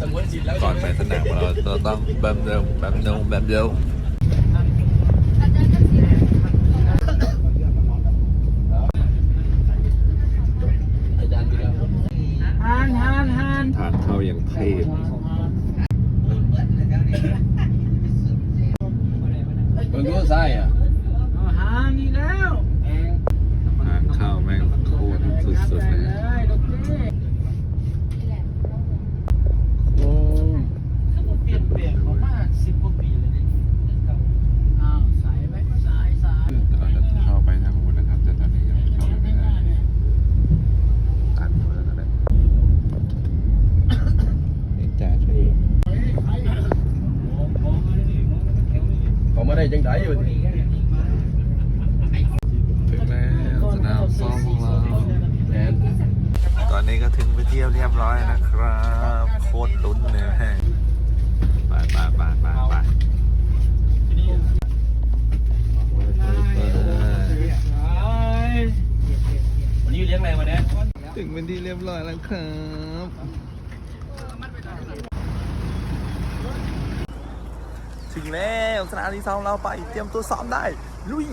ก่อนไปสนามเราจะต้องแบบเดิมแบบเดิมแบบเดิมฮานฮานฮานทานข้าวอย่างเทพ มึงรู้ไส้อะ ฮานนี่แล้ว ทานข้าวแม่งโคตรสุดๆเลย เลยลูกพี่ โอ้ เปลี่ยนเปลี่ยนเขามาสิบกว่าปีเลยเนี่ยอ้าวสายไหมสายสาย เราจะเข้าไปทางนู้นนะครับ แต่ตอนนี้ยังเข้าไปไม่ได้ตันหมดแล้วนะนี่จ่าช่วย เขาได้จังไดอยู่ถึงแล้วสนามซ้อมของเราแมนตอนนี้ก็ถึงไปเที่ยวเรียบร้อยนะครับ โคตรลุ้นเลยฮะไปไปไปไปไปวันนี้เลี้ยงอะไรวันนี้ถึงเป็นที่เรียบร้อยแล้วครับ ถึงแล้วสนานีซ้อมเราไปเตรียมตัวซ้อมได้ลุย